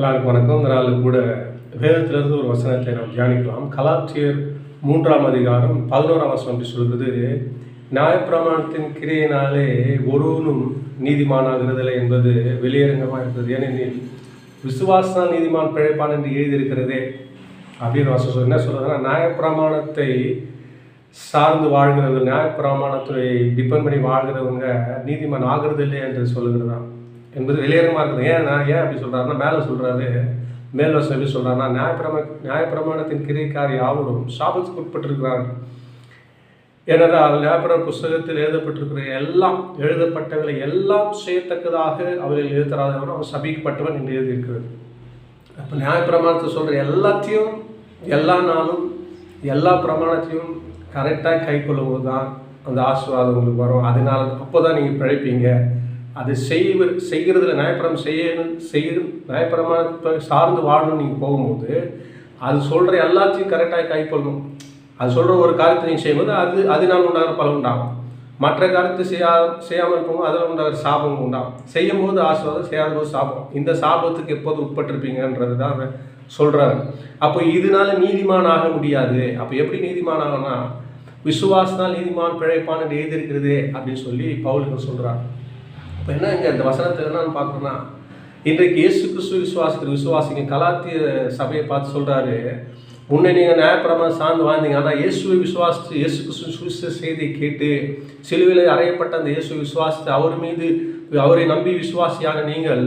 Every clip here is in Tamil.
எல்லாருக்கும் வணக்கம். இந்த நாள் கூட வேதத்திலிருந்து ஒரு வசனத்தை நாம் தியானிக்கலாம். கலாச்சியர் மூன்றாம் அதிகாரம் பதினோராம் வசனம் அப்படி சொல்கிறது நியாயப்பிரமாணத்தின் கிரையினாலே ஒருவனும் நீதிமானாகிறதில்லை என்பது வெளியரங்கமாக இருக்கிறது. ஏனெனில் விசுவாசனால் நீதிமான் பிழைப்பான் என்று எழுதியிருக்கிறதே. அப்படின்னு வசனம் என்ன சொல்றதுன்னா நியாயப்பிரமாணத்தை சார்ந்து வாழ்கிறவங்க நியாயப்பிரமாணத்தை டிபெண்ட் பண்ணி வாழ்கிறவங்க நீதிமான் ஆகிறது இல்லை என்று சொல்லுகிறதாம். என்பது வெளியேறமாக இருக்குது. ஏன் நான் ஏன் அப்படி சொல்கிறாருன்னா மேலே சொல்கிறாரு மேல் வசம் எப்படி சொல்கிறாருன்னா நியாயப்பிரம நியாயப்பிரமாணத்தின் கிரைக்கார் யாவரும் சாபத்துக்கு உட்பட்டிருக்கிறார்கள் ஏனென்றால் நியாயப்பிரம புஸ்தகத்தில் எழுதப்பட்டிருக்கிற எல்லாம் எழுதப்பட்டவர்களை எல்லாம் செய்யத்தக்கதாக அவர்கள் எழுதராதவரும் அவன் சபிக்கப்பட்டவன் என்று எழுதியிருக்கிறது அப்போ நியாயப்பிரமாணத்தை சொல்கிற எல்லாத்தையும் எல்லா நாளும் எல்லா பிரமாணத்தையும் கரெக்டாக கை கொள்ளும்போது தான் அந்த ஆசீர்வாதம் உங்களுக்கு வரும். அதனால் அப்போ தான் நீங்கள் பிழைப்பீங்க. அது செய்வ செய்கிறதுல நியாயப்பிரம் செய்யணும் செய்யணும் நியாயப்பிரமாணத்தை சார்ந்து வாழணும்னு நீங்கள் போகும்போது அது சொல்கிற எல்லாத்தையும் கரெக்டாக கைப்பற்றணும் அது சொல்கிற ஒரு காரியத்தை நீங்கள் செய்யும்போது அது அதனால் உண்டாகிற பலன் உண்டாகும். மற்ற காரியத்தை செய்யா செய்யாமல் இருப்போம் அதில் உண்டாகிற சாபம் உண்டாகும். செய்யும் போது ஆசிர்வாதம் செய்யாத போது சாபம். இந்த சாபத்துக்கு எப்போது உட்பட்டிருப்பீங்கன்றது தான் அவர் அப்போ இதனால நீதிமான் ஆக முடியாது. அப்போ எப்படி நீதிமான் ஆகணும்னா விசுவாசனால் நீதிமான் பிழைப்பான் எழுதியிருக்கிறது அப்படின்னு சொல்லி பவுலுக்கு சொல்கிறாங்க இப்போ என்ன இங்கே இந்த வசனத்தில் என்னன்னு பார்க்கணும்னா இன்றைக்கு இயேசு கிறிஸ்து விசுவாசிக்கிற விசுவாசிங்க கலாத்திய சபையை பார்த்து சொல்கிறாரு முன்னே நீங்கள் நியாயப்பிரமாணம் சார்ந்து வாழ்ந்தீங்க. ஆனால் இயேசுவை விசுவாசித்து இயேசு கிறிஸ்து சுவிச செய்தியை கேட்டு சிலுவையில் அறையப்பட்ட அந்த இயேசு விசுவாசித்து அவர் மீது அவரை நம்பி விசுவாசியான நீங்கள்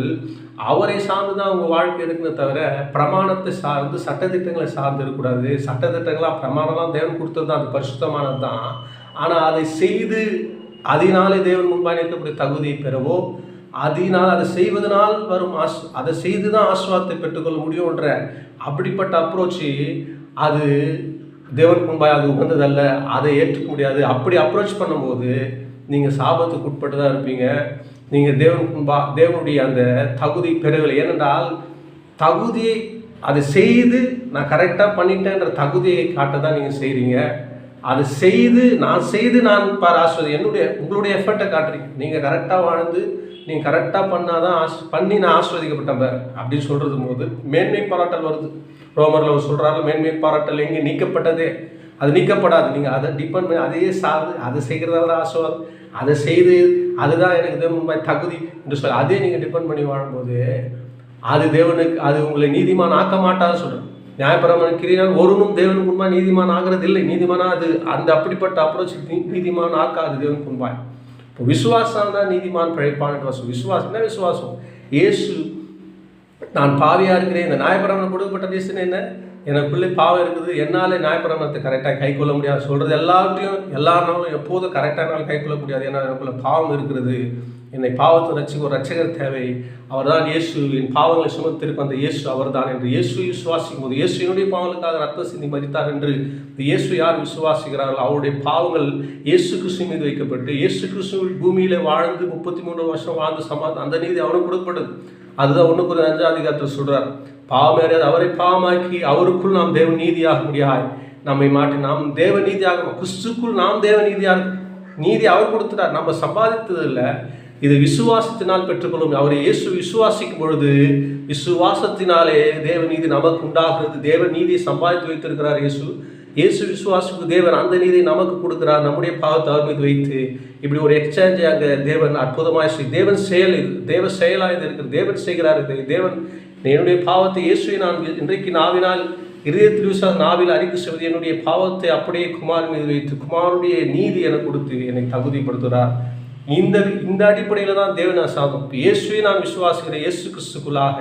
அவரை சார்ந்து தான் உங்கள் வாழ்க்கை இருக்குன்னு தவிர பிரமாணத்தை சார்ந்து சட்டத்திட்டங்களை சார்ந்து இருக்கக்கூடாது. சட்டத்திட்டங்களாக பிரமாணம்லாம் தேவன் கொடுத்தது தான் அது பரிசுத்தமானது தான் ஆனால் அதை செய்து அதனாலே தேவன் முன்பாக இருக்கக்கூடிய தகுதியை பெறவோ அதனால் அதை செய்வதனால் வரும் ஆஸ் அதை செய்து தான் ஆஸ்வாதத்தை பெற்றுக்கொள்ள முடியும்ன்ற அப்படிப்பட்ட அப்ரோச்சு அது தேவன் முன்பாய் அது உகந்ததல்ல. அதை ஏற்றுக்க முடியாது. அப்படி அப்ரோச் பண்ணும்போது நீங்கள் சாபத்துக்கு உட்பட்டு தான் இருப்பீங்க. நீங்கள் தேவன் முன்பா தேவனுடைய அந்த தகுதி பெறவில்லை. ஏனென்றால் தகுதியை அதை செய்து நான் கரெக்டாக பண்ணிட்டேன்ற தகுதியை காட்ட தான் நீங்கள் செய்கிறீங்க அதை செய்து நான் செய்து நான் பார் ஆஸ்வதி என்னுடைய உங்களுடைய எஃபர்ட்டை காட்டுறீங்க. நீங்கள் கரெக்டாக வாழ்ந்து நீங்கள் கரெக்டாக பண்ணால் தான் ஆஸ் பண்ணி நான் ஆஸ்வதிக்கப்பட்டேன் பார் அப்படின்னு சொல்கிறது போது மேன்மை பாராட்டல் வருது. ரோமரில் அவர் சொல்கிறாரு மேன்மை பாராட்டல் எங்கே நீக்கப்பட்டதே. அது நீக்கப்படாது. நீங்கள் அதை டிபெண்ட் பண்ணி அதையே சார்ந்து அதை செய்கிறதால தான் ஆஸ்வாதம். அதை செய்து அதுதான் எனக்கு தேவன் தகுதி என்று சொல்லி அதே நீங்கள் டிபெண்ட் பண்ணி வாழும்போது அது தேவனுக்கு அது உங்களை நீதிமான் ஆக்க மாட்டாதான் சொல்கிறேன் நியாயப்பிரமாண கிரியால் ஒருவனும் தேவனுக்கு முன்பாய் நீதிமான் ஆகிறது இல்லை நீதிமானா அது அந்த அப்படிப்பட்ட அப்ரோச் நீதிமான் ஆக்காது தேவனுக்கு முன்பாய். இப்போ விசுவாசம் தான் நீதிமான் பிழைப்பான் வசம். விசுவாசம் என்ன விசுவாசம்? இயேசு நான் பாவியாக இருக்கிறேன். இந்த நியாயப்பிரமாணம் கொடுக்கப்பட்ட தேசம் என்ன? எனக்குள்ளே பாவம் இருக்குது. என்னாலே நியாயப்பிரமாணத்தை கரெக்டாக கை கொள்ள முடியாது. சொல்கிறது எல்லாத்தையும் எல்லா நாளும் எப்போதும் கரெக்டாக என்னால் கை கொள்ள முடியாது ஏன்னா எனக்குள்ள பாவம் இருக்கிறது. என்னை பாவத்தை ரசிக்க ஒரு ரட்சகர் தேவை. அவர் தான் இயேசு என் பாவங்களை சுமத்திருக்கும் அந்த இயேசு அவர் தான் என்று இயேசு விசுவாசிக்கும் போது இயேசு என்னுடைய பாவங்களுக்காக ரத்த சிந்தி மதித்தார் என்று இந்த இயேசு யார் விசுவாசிக்கிறார்கள்? அவருடைய பாவங்கள் இயேசு கிறிஸ்து மீது வைக்கப்பட்டு இயேசு கிறிஸ்து பூமியில வாழ்ந்து முப்பத்தி மூணு வருஷம் வாழ்ந்து சமாதானம் அந்த நீதி அவனுக்கு கொடுக்கப்படுது அதுதான் ஒன்றுக்கு ஒரு அஞ்சாம் அதிகாரத்தில் சொல்கிறார் பாவம் அறியாது அவரை பாவமாக்கி அவருக்குள் நாம் தேவ நீதியாக முடியாது நம்மை மாற்றி நாம் தேவ நீதியாக கிறிஸ்துக்குள் நாம் தேவ நீதியாக நீதி அவர் கொடுத்துட்டார். நம்ம சம்பாதித்தது இல்லை இது விசுவாசத்தினால் பெற்றுக்கொள்ளும். அவரை இயேசு விசுவாசிக்கும் பொழுது விசுவாசத்தினாலே தேவ நீதி நமக்கு உண்டாகிறது. தேவ நீதியை சம்பாதித்து வைத்திருக்கிறார் இயேசு. இயேசு விசுவாசிக்கு தேவன் அந்த நீதியை நமக்கு கொடுக்கிறார். நம்முடைய பாவத்தை அவர் மீது வைத்து இப்படி ஒரு எக்ஸ்சேஞ்சை அங்கே தேவன் அற்புதமாக செய் தேவன் செயல் இது. தேவ செயலாக இது இருக்கிறது. தேவன் செய்கிறார் இது. தேவன் என்னுடைய பாவத்தை இயேசுவை நான் இன்றைக்கு நாவினால் இருதயத்தில் விசுவாச நாவில் அறிக்கை செய்வது என்னுடைய பாவத்தை அப்படியே குமார் மீது வைத்து குமாருடைய நீதி எனக்கு கொடுத்து என்னை தகுதிப்படுத்துகிறார். இந்த இந்த அடிப்படையில் தான் தேவனா சாதம் இயேசுவை நான் விசுவாசிக்கிறேன் இயேசு கிறிஸ்துக்குள்ளாக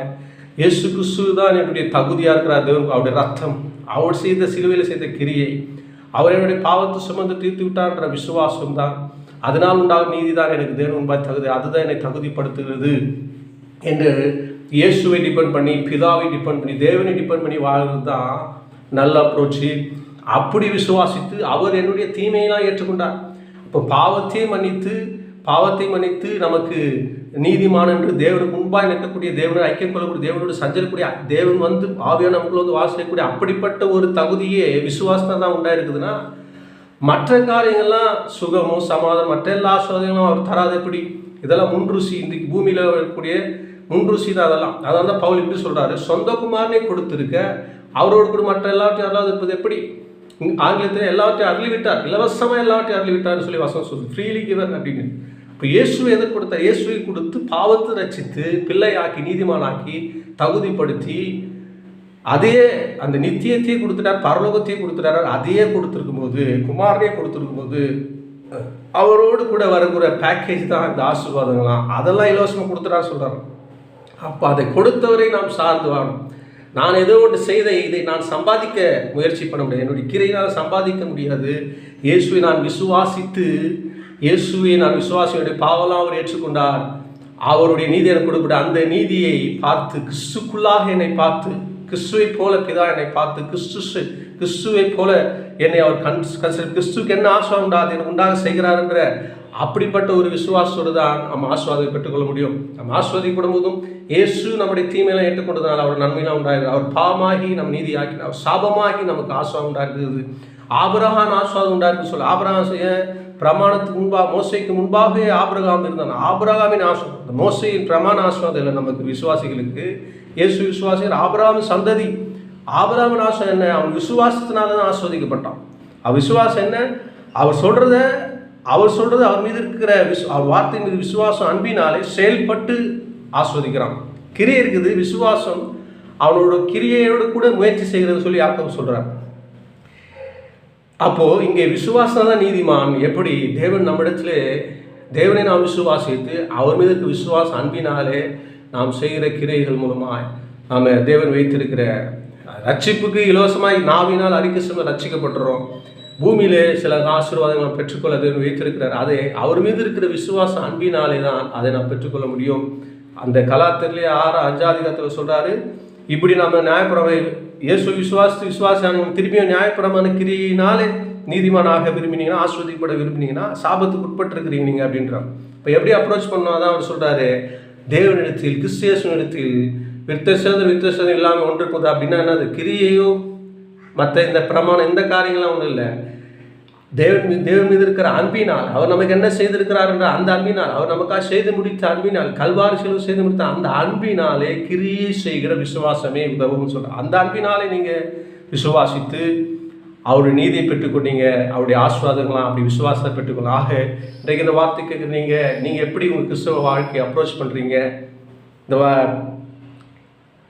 இயேசு கிறிஸ்து தான் என்னுடைய தகுதியாக இருக்கிறார் தேவன். அவருடைய ரத்தம் அவர் செய்த சிலுவையில் செய்த கிரியை அவர் என்னுடைய பாவத்தை சுமந்து தீர்த்து விட்டான்ற விசுவாசம் தான். அதனால் உண்டாகும் நீதி தான் எனக்கு தேவன் முன்பாய் தகுதி. அதுதான் என்னை தகுதிப்படுத்துகிறது என்று இயேசுவை டிபெண்ட் பண்ணி பிதாவை டிபெண்ட் பண்ணி தேவனை டிபெண்ட் பண்ணி வாழ்றது தான் நல்ல அப்ரோச்சு அப்படி விசுவாசித்து அவர் என்னுடைய தீமையெல்லாம் ஏற்றுக்கொண்டார். இப்போ பாவத்தையும் மன்னித்து பாவத்தை மன்னித்து நமக்கு நீதிமான் என்று தேவனுக்கு முன்பாக நிற்கக்கூடிய தேவனை ஐக்கியம் கொள்ளக்கூடிய தேவனோடு சஞ்சரிக்கூடிய தேவன் வந்து ஆவியான நமக்குள்ள வந்து வாசிக்கக்கூடிய அப்படிப்பட்ட ஒரு தகுதியே விசுவாசம் தான் உண்டாயிருக்குதுன்னா மற்ற காரியங்கள்லாம் சுகமும் சமாதானம் மற்ற எல்லா சோதனைகளும் அவர் தராது எப்படி? இதெல்லாம் முன்ருசி இன்றைக்கு பூமியில் இருக்கக்கூடிய முன்ருசி தான் அதெல்லாம். அதான் தான் பவுல் இப்படி சொல்கிறாரு சொந்த குமாரனே கொடுத்துருக்க அவரோடு கூட மற்ற எல்லாவற்றையும் அல்லாது இருப்பது எப்படி? ஆங்கிலத்தில் எல்லாவற்றையும் அருளி விட்டார் இலவசமாக எல்லாவற்றையும் அருளி விட்டார்னு சொல்லி வசனம் சொல்லுது. ஃப்ரீலி கிவர் அப்படின்னு. இப்போ இயேசு எதை கொடுத்த இயேசுவை கொடுத்து பாவத்தை ரச்சித்து பிள்ளையாக்கி நீதிமானாக்கி தகுதிப்படுத்தி அதே அந்த நித்தியத்தையே கொடுத்துட்டார் பரலோகத்தையும் கொடுத்துட்டார் அதையே கொடுத்துருக்கும் போது குமாரனையே கொடுத்துருக்கும் போது அவரோடு கூட வரக்கூடிய பேக்கேஜ் தான் இந்த ஆசீர்வாதங்களாம் அதெல்லாம் இலவசமாக கொடுத்துட்டா சொல்கிறார் அப்போ அதை கொடுத்தவரை நாம் சார்ந்து வாழும். நான் ஏதோ ஒன்று செய்த இதை நான் சம்பாதிக்க முயற்சி பண்ண முடியாது. என்னுடைய கிரையினால் சம்பாதிக்க முடியாது. இயேசுவை நான் விசுவாசித்து இயேசுவை நான் விசுவாசியுடைய பாவலாம் அவர் ஏற்றுக்கொண்டார். அவருடைய நீதி எனக்கு கொடுக்கப்பட்ட அந்த நீதியை பார்த்து கிறிஸ்துக்குள்ளாக என்னை பார்த்து கிறிஸ்துவை போல பிதா என்னை பார்த்து கிறிஸ்து கிறிஸ்துவை போல என்னை அவர் கன் கன்சிடர் கிறிஸ்துக்கு என்ன ஆசை உண்டா அது எனக்கு உண்டாக செய்கிறார் என்ற அப்படிப்பட்ட ஒரு விசுவாசத்தோடு தான் நம்ம ஆஸ்வாதம் பெற்றுக்கொள்ள முடியும். நம்ம ஆஸ்வாதிக்கப்படும் போதும் இயேசு நம்முடைய தீமையெல்லாம் ஏற்றுக்கொண்டதுனால அவர் நன்மையெல்லாம் உண்டாகிறது. அவர் பாவமாகி நம் நீதி ஆக்கினார் அவர் சாபமாகி நமக்கு ஆஸ்வாதம் உண்டாகிறது. ஆபரகான் ஆஸ்வாதம் உண்டாருக்கு சொல்ல. ஆபரகாம் செய்ய பிரமாணத்துக்கு முன்பாக மோசைக்கு முன்பாகவே ஆபிரகாம் இருந்தான். ஆபிரகாமின் ஆசிரம். மோசையின் பிரமாண ஆசிரம் அதில் நமக்கு விசுவாசிகளுக்கு இயேசு விசுவாசிகள் ஆபிரகாம் சந்ததி. ஆபிரகாமின் ஆசிரம் என்ன? அவன் விசுவாசத்தினால தான் ஆஸ்வதிக்கப்பட்டான். அவன் விசுவாசம் என்ன? அவர் சொல்கிறத அவர் சொல்கிறது அவர் மீது இருக்கிற விஸ் அவர் வார்த்தை மீது விசுவாசம் அன்பினாலே செயல்பட்டு ஆஸ்வதிக்கிறான். கிரியை இருக்குது விசுவாசம் அவனோட கிரியையோடு கூட முயற்சி செய்கிறது சொல்லி யாக்கம் சொல்கிறார் அப்போது இங்கே விசுவாசம் தான் நீதிமான். எப்படி? தேவன் நம்மிடத்தில் தேவனை நாம் விசுவாசித்து அவர் மீது இருக்க விசுவாசம் அன்பினாலே நாம் செய்கிற கிரைகள் மூலமாக நாம் தேவன் வைத்திருக்கிற ரட்சிப்புக்கு இலவசமாய் நாவினால் அறிக்கை சொல்ல ரட்சிக்கப்பட்டுறோம். பூமியிலே சில ஆசீர்வாதங்களை பெற்றுக்கொள்ள தேவன் வைத்திருக்கிறார். அதை அவர் மீது இருக்கிற விசுவாசம் அன்பினாலே தான் அதை நாம் பெற்றுக்கொள்ள முடியும். அந்த கலாத்திலே ஆறு அஞ்சாதிகாரத்தில் சொல்கிறாரு இப்படி நம்ம நியாயப்பிரமை இயேசு விசுவாசி விசுவாசான திரும்பியும் நியாயப்பிரமான கிரியினாலே நீதிமானாக விரும்பினீங்கன்னா ஆஸ்வதிப்பட விரும்பினீங்கன்னா சாபத்துக்கு உட்பட்டிருக்கிறீங்க நீங்கள் அப்படின்றான். இப்போ எப்படி அப்ரோச் பண்ணால் தான் அவர் சொல்கிறாரு தேவனிடத்தில் கிறிஸ்தியேசனிடத்தில் வித்தசதம் வித்தசதம் இல்லாமல் ஒன்று போகுது அப்படின்னா என்னது? கிரியையோ மற்ற இந்த பிரமாணம் இந்த காரியங்கள்லாம் ஒன்றும் இல்லை. தேவன் மீது தேவன் மீது இருக்கிற அன்பினால் அவர் நமக்கு என்ன செய்திருக்கிறார் என்ற அந்த அன்பினால் அவர் நமக்காக செய்து முடித்த அன்பினால் கல்வாரி செலவு செய்து முடித்த அந்த அன்பினாலே கிரியை செய்கிற விசுவாசமே உதவும் சொல்கிறார் அந்த அன்பினாலே நீங்கள் விசுவாசித்து அவருடைய நீதியை பெற்றுக்கொண்டீங்க அவருடைய ஆஸ்வாதங்களாம் அப்படி விசுவாசத்தை பெற்றுக்கொள்ள ஆக இன்றைக்கு இந்த வார்த்தை கேட்குறீங்க நீங்கள் எப்படி உங்கள் கிறிஸ்தவ வாழ்க்கையை அப்ரோச் பண்ணுறீங்க இந்த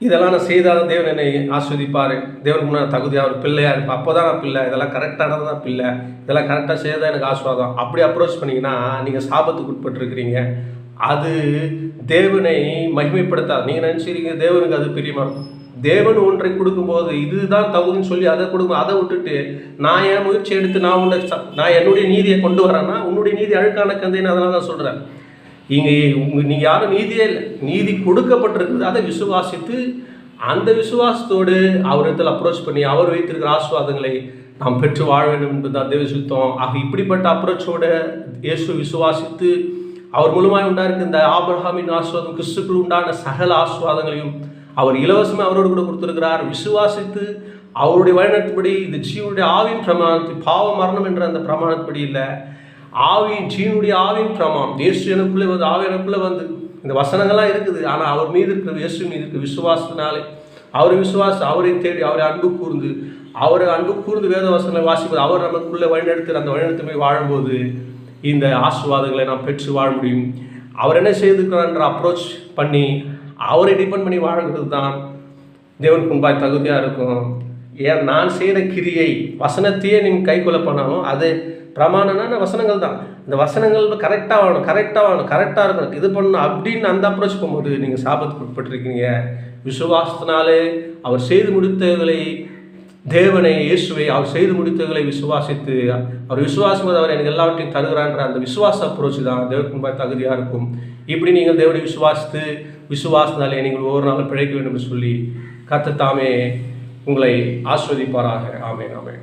இதெல்லாம் நான் செய்தால் தேவன் என்னை ஆஸ்வதிப்பார். தேவனுக்கு முன்னாடி தகுதியாக ஒரு பிள்ளையாக இருப்பேன். அப்போ தான் நான் பிள்ளை. இதெல்லாம் கரெக்டானது தான் பிள்ளை. இதெல்லாம் கரெக்டாக செய்தால் எனக்கு ஆஸ்வாதம். அப்படி அப்ரோச் பண்ணிங்கன்னா நீங்கள் சாபத்துக்கு உட்பட்டுருக்கிறீங்க. அது தேவனை மகிமைப்படுத்தாது. நீங்கள் நினச்சிருக்கீங்க தேவனுக்கு அது பிரியமாக இருக்கும். தேவன் ஒன்றை கொடுக்கும்போது இதுதான் தகுதின்னு சொல்லி அதை கொடுக்கும் அதை விட்டுட்டு நான் என் முயற்சி எடுத்து நான் உன்னை நான் என்னுடைய நீதியை கொண்டு வரேன்னா உன்னுடைய நீதி அழுக்கான கந்தைன்னு அதெல்லாம் தான் சொல்கிறேன் இங்கே உங்கள் நீங்கள் யாரும் நீதியே இல்லை. நீதி கொடுக்கப்பட்டிருக்குது அதை விசுவாசித்து அந்த விசுவாசத்தோடு அவரிடத்தில் அப்ரோச் பண்ணி அவர் வைத்திருக்கிற ஆசுவாதங்களை நாம் பெற்று வாழ வேண்டும் என்பது தான் தேவ சுத்தம். ஆக இப்படிப்பட்ட அப்ரோச்சோட இயேசு விசுவாசித்து அவர் மூலமாக உண்டாயிருக்க இந்த ஆபிரஹாமின் ஆஸ்வாதம் கிறிஸ்துக்குள் உண்டான சகல ஆஸ்வாதங்களையும் அவர் இலவசமாக அவரோடு கூட கொடுத்துருக்கிறார். விசுவாசித்து அவருடைய வழிநடத்தபடி இந்த ஜீவனுடைய ஆவின் பிரமாணத்தை பாவ மரணம் என்ற அந்த பிரமாணத்தின்படி இல்லை. ஆவியின் ஜீவனுடைய ஆவின் பிரமாணம். இயேசு எனக்குள்ளே வந்து ஆவி எனக்குள்ளே வந்து இந்த வசனங்கள்லாம் இருக்குது. ஆனால் அவர் மீது இருக்கிற இயேசு மீது இருக்கிற விசுவாசத்தினாலே அவரை விசுவாசம் அவரை தேடி அவரை அன்பு கூர்ந்து அவரை அன்பு கூர்ந்து வேத வசனங்களை வாசிப்பது அவர் நமக்குள்ளே வழிநடத்து அந்த வழிநடத்துமை வாழும்போது இந்த ஆசிர்வாதங்களை நாம் பெற்று வாழ முடியும். அவர் என்ன செய்திருக்கிறார் அப்ரோச் பண்ணி அவரை டிபெண்ட் பண்ணி வாழ்கிறது தான் தேவன் முன்பாய் தகுதியாக இருக்கும். ஏன் நான் செய்கிற கிரியை வசனத்தையே நீங்கள் கைக்கொள்ள பண்ணாலும் அது பிரமாணம்னா வசனங்கள் தான். இந்த வசனங்கள் கரெக்டாக வாங்கணும் கரெக்டாக வாங்கணும் கரெக்டாக இருக்கணும். இது பண்ணணும் அப்படின்னு அந்த அப்ரோச் போகும்போது நீங்கள் சாபத்துக்கு உட்பட்டிருக்கீங்க. விசுவாசத்தினாலே அவர் செய்து முடித்தவர்களை தேவனை இயேசுவை அவர் செய்து முடித்தவர்களை விசுவாசித்து அவர் விசுவாசம் அவர் எனக்கு எல்லாவற்றையும் தருகிறான்ற அந்த விசுவாச அப்ரோச் தான் தேவனுக்கு தகுதியாக இருக்கும். இப்படி நீங்கள் தேவனை விசுவாசித்து விசுவாசத்தினாலே நீங்கள் ஒவ்வொரு நாளும் பிழைக்க வேண்டும் என்று சொல்லி கத்த தாமே உங்களை ஆஸ்வதிப்பாராக. ஆமே ஆமே